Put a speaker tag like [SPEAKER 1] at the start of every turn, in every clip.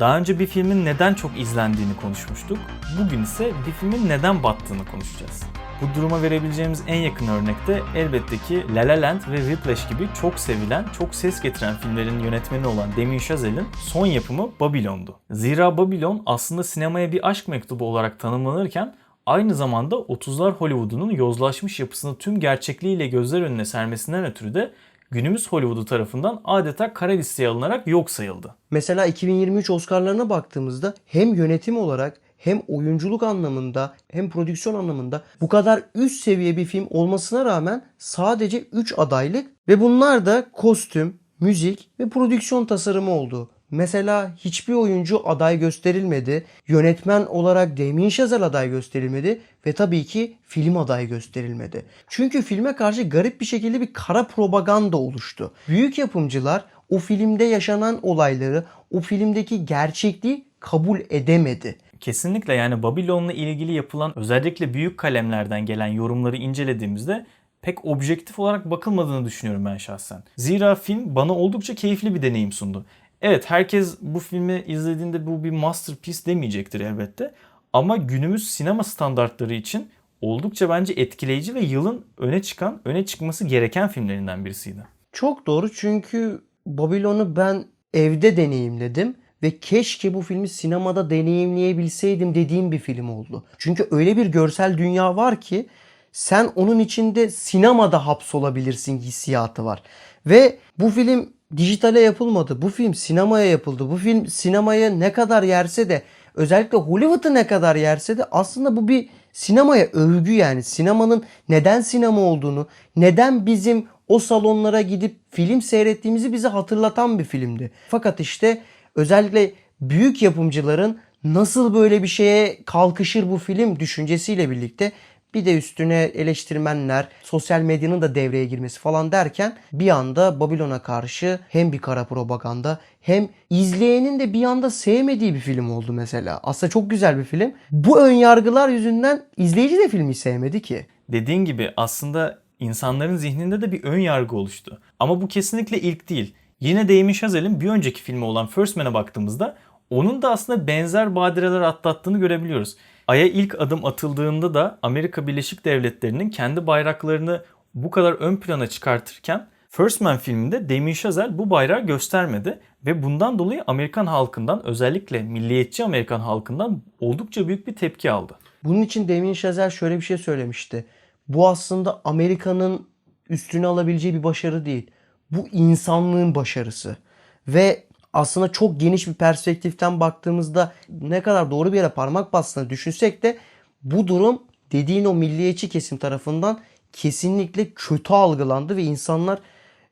[SPEAKER 1] Daha önce bir filmin neden çok izlendiğini konuşmuştuk. Bugün ise bir filmin neden battığını konuşacağız. Bu duruma verebileceğimiz en yakın örnek de elbette ki La La Land ve Whiplash gibi çok sevilen, çok ses getiren filmlerin yönetmeni olan Damien Chazelle'in son yapımı Babylon'du. Zira Babylon aslında sinemaya bir aşk mektubu olarak tanımlanırken aynı zamanda 30'lar Hollywood'unun yozlaşmış yapısını tüm gerçekliğiyle gözler önüne sermesinden ötürü de günümüz Hollywood'u tarafından adeta kara listeye alınarak yok sayıldı.
[SPEAKER 2] Mesela 2023 Oscar'larına baktığımızda hem yönetim olarak hem oyunculuk anlamında hem prodüksiyon anlamında bu kadar üst seviye bir film olmasına rağmen sadece 3 adaylık ve bunlar da kostüm, müzik ve prodüksiyon tasarımı oldu. Mesela hiçbir oyuncu aday gösterilmedi. Yönetmen olarak Damien Chazelle aday gösterilmedi ve tabii ki film aday gösterilmedi. Çünkü filme karşı garip bir şekilde bir kara propaganda oluştu. Büyük yapımcılar o filmde yaşanan olayları, o filmdeki gerçekliği kabul edemedi.
[SPEAKER 1] Kesinlikle yani Babylon'la ilgili yapılan özellikle büyük kalemlerden gelen yorumları incelediğimizde pek objektif olarak bakılmadığını düşünüyorum ben şahsen. Zira film bana oldukça keyifli bir deneyim sundu. Evet herkes bu filmi izlediğinde bu bir masterpiece demeyecektir elbette. Ama günümüz sinema standartları için oldukça bence etkileyici ve yılın öne çıkan, öne çıkması gereken filmlerinden birisiydi.
[SPEAKER 2] Çok doğru çünkü Babylon'u ben evde deneyimledim ve keşke bu filmi sinemada deneyimleyebilseydim dediğim bir film oldu. Çünkü öyle bir görsel dünya var ki sen onun içinde sinemada hapsolabilirsin hissiyatı var. Ve bu film dijitale yapılmadı. Bu film sinemaya yapıldı. Bu film sinemaya ne kadar yerse de özellikle Hollywood'u ne kadar yerse de aslında bu bir sinemaya övgü yani. Sinemanın neden sinema olduğunu, neden bizim o salonlara gidip film seyrettiğimizi bize hatırlatan bir filmdi. Fakat işte özellikle büyük yapımcıların nasıl böyle bir şeye kalkışır bu film düşüncesiyle birlikte bir de üstüne eleştirmenler, sosyal medyanın da devreye girmesi falan derken bir anda Babylon'a karşı hem bir kara propaganda hem izleyenin de bir anda sevmediği bir film oldu mesela. Aslında çok güzel bir film. Bu ön yargılar yüzünden izleyici de filmi sevmedi ki.
[SPEAKER 1] Dediğin gibi aslında insanların zihninde de bir ön yargı oluştu. Ama bu kesinlikle ilk değil. Yine Damien Chazelle'in bir önceki filmi olan First Man'a baktığımızda onun da aslında benzer badireler atlattığını görebiliyoruz. Ay'a ilk adım atıldığında da Amerika Birleşik Devletleri'nin kendi bayraklarını bu kadar ön plana çıkartırken First Man filminde Damien Chazelle bu bayrağı göstermedi ve bundan dolayı Amerikan halkından özellikle milliyetçi Amerikan halkından oldukça büyük bir tepki aldı.
[SPEAKER 2] Bunun için Damien Chazelle şöyle bir şey söylemişti. Bu aslında Amerika'nın üstüne alabileceği bir başarı değil. Bu insanlığın başarısı. Ve aslında çok geniş bir perspektiften baktığımızda ne kadar doğru bir yere parmak bastığını düşünsek de bu durum dediğin o milliyetçi kesim tarafından kesinlikle kötü algılandı ve insanlar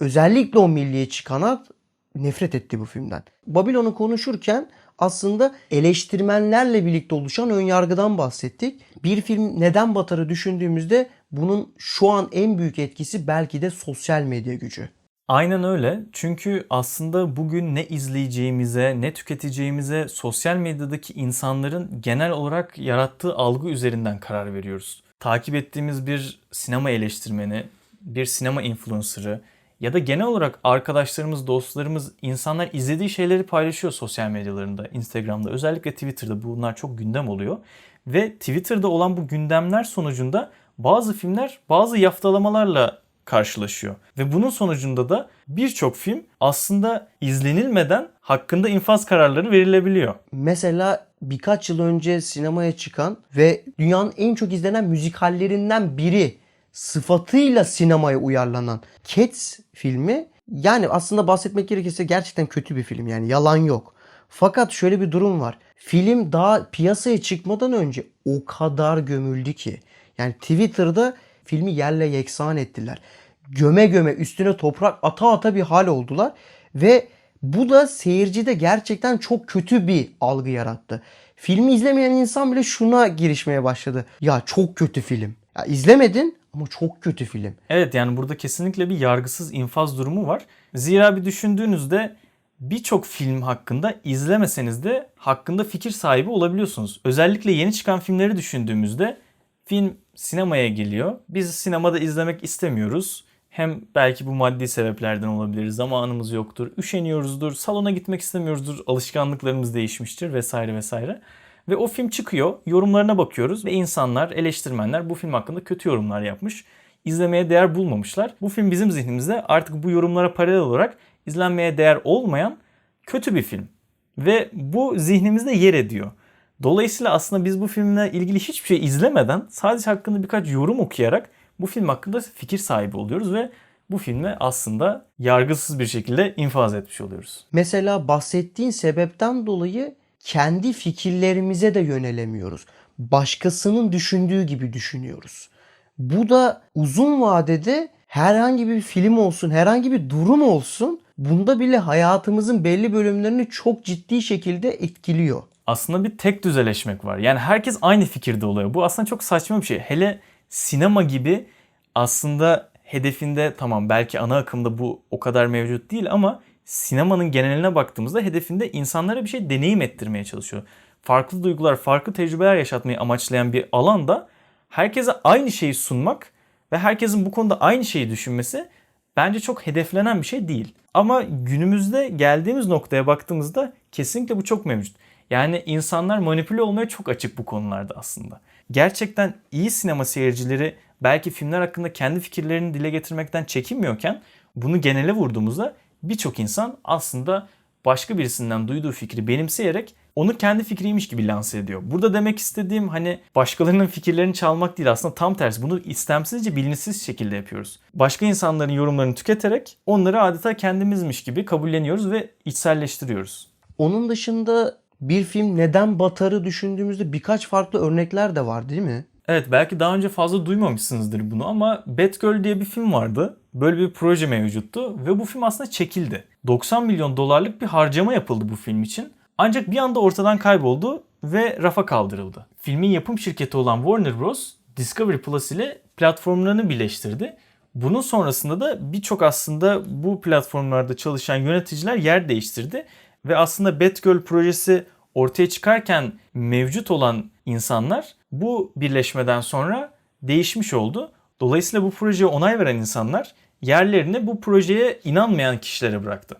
[SPEAKER 2] özellikle o milliyetçi kanat nefret etti bu filmden. Babylon'u konuşurken aslında eleştirmenlerle birlikte oluşan önyargıdan bahsettik. Bir film neden batarı düşündüğümüzde bunun şu an en büyük etkisi belki de sosyal medya gücü.
[SPEAKER 1] Aynen öyle. Çünkü aslında bugün ne izleyeceğimize, ne tüketeceğimize sosyal medyadaki insanların genel olarak yarattığı algı üzerinden karar veriyoruz. Takip ettiğimiz bir sinema eleştirmeni, bir sinema influencer'ı ya da genel olarak arkadaşlarımız, dostlarımız, insanlar izlediği şeyleri paylaşıyor sosyal medyalarında, Instagram'da, özellikle Twitter'da bunlar çok gündem oluyor. Ve Twitter'da olan bu gündemler sonucunda bazı filmler bazı yaftalamalarla karşılaşıyor. Ve bunun sonucunda da birçok film aslında izlenilmeden hakkında infaz kararları verilebiliyor.
[SPEAKER 2] Mesela birkaç yıl önce sinemaya çıkan ve dünyanın en çok izlenen müzikallerinden biri sıfatıyla sinemaya uyarlanan Cats filmi yani aslında bahsetmek gerekirse gerçekten kötü bir film yani yalan yok. Fakat şöyle bir durum var. Film daha piyasaya çıkmadan önce o kadar gömüldü ki. Yani Twitter'da filmi yerle yeksan ettiler. Göme göme üstüne toprak ata ata bir hal oldular ve bu da seyircide gerçekten çok kötü bir algı yarattı. Filmi izlemeyen insan bile şuna girişmeye başladı. Ya çok kötü film. Ya izlemedin ama çok kötü film.
[SPEAKER 1] Evet yani burada kesinlikle bir yargısız infaz durumu var. Zira bir düşündüğünüzde birçok film hakkında izlemeseniz de hakkında fikir sahibi olabiliyorsunuz. Özellikle yeni çıkan filmleri düşündüğümüzde film sinemaya geliyor. Biz sinemada izlemek istemiyoruz. Hem belki bu maddi sebeplerden olabilir, zamanımız yoktur, üşeniyoruzdur, salona gitmek istemiyoruzdur, alışkanlıklarımız değişmiştir vesaire vesaire. Ve o film çıkıyor, yorumlarına bakıyoruz ve insanlar, eleştirmenler bu film hakkında kötü yorumlar yapmış. İzlemeye değer bulmamışlar. Bu film bizim zihnimizde artık bu yorumlara paralel olarak izlenmeye değer olmayan kötü bir film. Ve bu zihnimizde yer ediyor. Dolayısıyla aslında biz bu filmle ilgili hiçbir şey izlemeden sadece hakkında birkaç yorum okuyarak bu film hakkında fikir sahibi oluyoruz ve bu filmi aslında yargısız bir şekilde infaz etmiş oluyoruz.
[SPEAKER 2] Mesela bahsettiğin sebepten dolayı kendi fikirlerimize de yönelemiyoruz. Başkasının düşündüğü gibi düşünüyoruz. Bu da uzun vadede herhangi bir film olsun, herhangi bir durum olsun bunda bile hayatımızın belli bölümlerini çok ciddi şekilde etkiliyor.
[SPEAKER 1] Aslında bir tek düzeleşmek var. Yani herkes aynı fikirde oluyor. Bu aslında çok saçma bir şey. Hele sinema gibi aslında hedefinde tamam belki ana akımda bu o kadar mevcut değil ama sinemanın geneline baktığımızda hedefinde insanlara bir şey deneyim ettirmeye çalışıyor. Farklı duygular, farklı tecrübeler yaşatmayı amaçlayan bir alanda herkese aynı şeyi sunmak ve herkesin bu konuda aynı şeyi düşünmesi bence çok hedeflenen bir şey değil. Ama günümüzde geldiğimiz noktaya baktığımızda kesinlikle bu çok mevcut. Yani insanlar manipüle olmaya çok açık bu konularda aslında. Gerçekten iyi sinema seyircileri belki filmler hakkında kendi fikirlerini dile getirmekten çekinmiyorken bunu genele vurduğumuzda birçok insan aslında başka birisinden duyduğu fikri benimseyerek onu kendi fikriymiş gibi lanse ediyor. Burada demek istediğim hani başkalarının fikirlerini çalmak değil aslında tam tersi. Bunu istemsizce bilinçsiz şekilde yapıyoruz. Başka insanların yorumlarını tüketerek onları adeta kendimizmiş gibi kabulleniyoruz ve içselleştiriyoruz.
[SPEAKER 2] Onun dışında bir film neden batarı düşündüğümüzde birkaç farklı örnekler de var değil mi?
[SPEAKER 1] Evet belki daha önce fazla duymamışsınızdır bunu ama Batgirl diye bir film vardı. Böyle bir proje mevcuttu ve bu film aslında çekildi. 90 milyon dolarlık bir harcama yapıldı bu film için. Ancak bir anda ortadan kayboldu ve rafa kaldırıldı. Filmin yapım şirketi olan Warner Bros. Discovery Plus ile platformlarını birleştirdi. Bunun sonrasında da birçok aslında bu platformlarda çalışan yöneticiler yer değiştirdi. Ve aslında Batgirl projesi ortaya çıkarken mevcut olan insanlar bu birleşmeden sonra değişmiş oldu. Dolayısıyla bu projeye onay veren insanlar yerlerini bu projeye inanmayan kişilere bıraktı.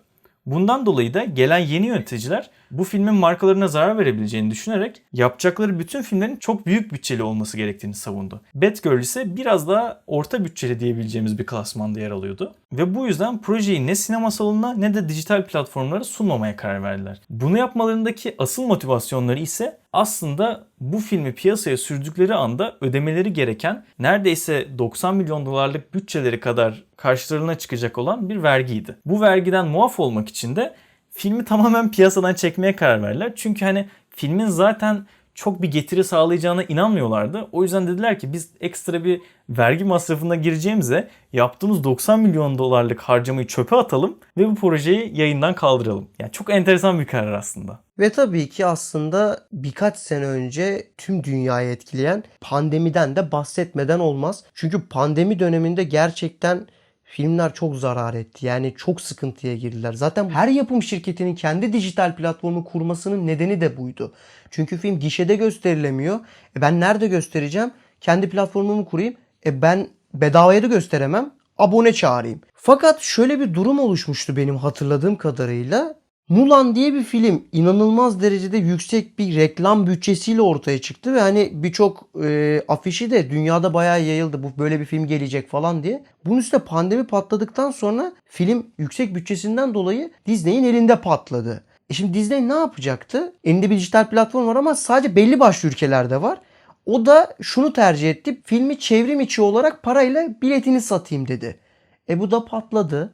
[SPEAKER 1] Bundan dolayı da gelen yeni yöneticiler bu filmin markalarına zarar verebileceğini düşünerek yapacakları bütün filmlerin çok büyük bütçeli olması gerektiğini savundu. Batgirl ise biraz daha orta bütçeli diyebileceğimiz bir klasmanda yer alıyordu. Ve bu yüzden projeyi ne sinema salonuna ne de dijital platformlara sunmamaya karar verdiler. Bunu yapmalarındaki asıl motivasyonları ise aslında bu filmi piyasaya sürdükleri anda ödemeleri gereken neredeyse 90 milyon dolarlık bütçeleri kadar karşılarına çıkacak olan bir vergiydi. Bu vergiden muaf olmak için de filmi tamamen piyasadan çekmeye karar verdiler. Çünkü hani filmin zaten çok bir getiri sağlayacağına inanmıyorlardı. O yüzden dediler ki biz ekstra bir vergi masrafına gireceğimize yaptığımız 90 milyon dolarlık harcamayı çöpe atalım ve bu projeyi yayından kaldıralım. Yani çok enteresan bir karar aslında.
[SPEAKER 2] Ve tabii ki aslında birkaç sene önce tüm dünyayı etkileyen pandemiden de bahsetmeden olmaz. Çünkü pandemi döneminde gerçekten filmler çok zarar etti. Yani çok sıkıntıya girdiler. Zaten her yapım şirketinin kendi dijital platformu kurmasının nedeni de buydu. Çünkü film gişede gösterilemiyor. E ben nerede göstereceğim? Kendi platformumu kurayım. E ben bedavaya da gösteremem. Abone çağırayım. Fakat şöyle bir durum oluşmuştu benim hatırladığım kadarıyla. Mulan diye bir film inanılmaz derecede yüksek bir reklam bütçesiyle ortaya çıktı ve hani birçok e, afişi de dünyada bayağı yayıldı. Bu böyle bir film gelecek falan diye. Bunun üstüne pandemi patladıktan sonra film yüksek bütçesinden dolayı Disney'in elinde patladı. E şimdi Disney ne yapacaktı? Elinde bir dijital platform var ama sadece belli başlı ülkelerde var. O da şunu tercih etti. Filmi çevrim içi olarak parayla biletini satayım dedi. E bu da patladı.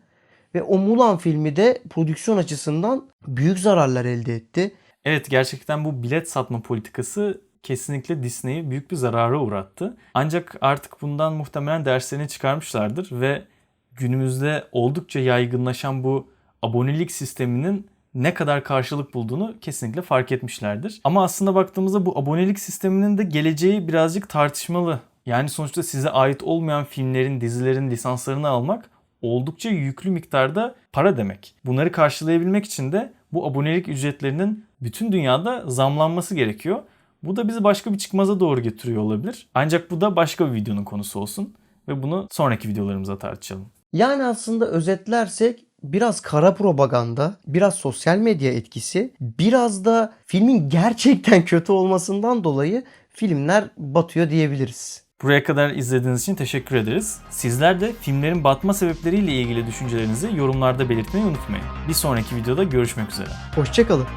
[SPEAKER 2] Ve o Mulan filmi de prodüksiyon açısından büyük zararlar elde etti.
[SPEAKER 1] Evet gerçekten bu bilet satma politikası kesinlikle Disney'i büyük bir zarara uğrattı. Ancak artık bundan muhtemelen derslerini çıkarmışlardır ve günümüzde oldukça yaygınlaşan bu abonelik sisteminin ne kadar karşılık bulduğunu kesinlikle fark etmişlerdir. Ama aslında baktığımızda bu abonelik sisteminin de geleceği birazcık tartışmalı. Yani sonuçta size ait olmayan filmlerin, dizilerin lisanslarını almak oldukça yüklü miktarda para demek. Bunları karşılayabilmek için de bu abonelik ücretlerinin bütün dünyada zamlanması gerekiyor. Bu da bizi başka bir çıkmaza doğru getiriyor olabilir. Ancak bu da başka bir videonun konusu olsun ve bunu sonraki videolarımıza tartışalım.
[SPEAKER 2] Yani aslında özetlersek biraz kara propaganda, biraz sosyal medya etkisi, biraz da filmin gerçekten kötü olmasından dolayı filmler batıyor diyebiliriz.
[SPEAKER 1] Buraya kadar izlediğiniz için teşekkür ederiz. Sizler de filmlerin batma sebepleriyle ilgili düşüncelerinizi yorumlarda belirtmeyi unutmayın. Bir sonraki videoda görüşmek üzere.
[SPEAKER 2] Hoşçakalın.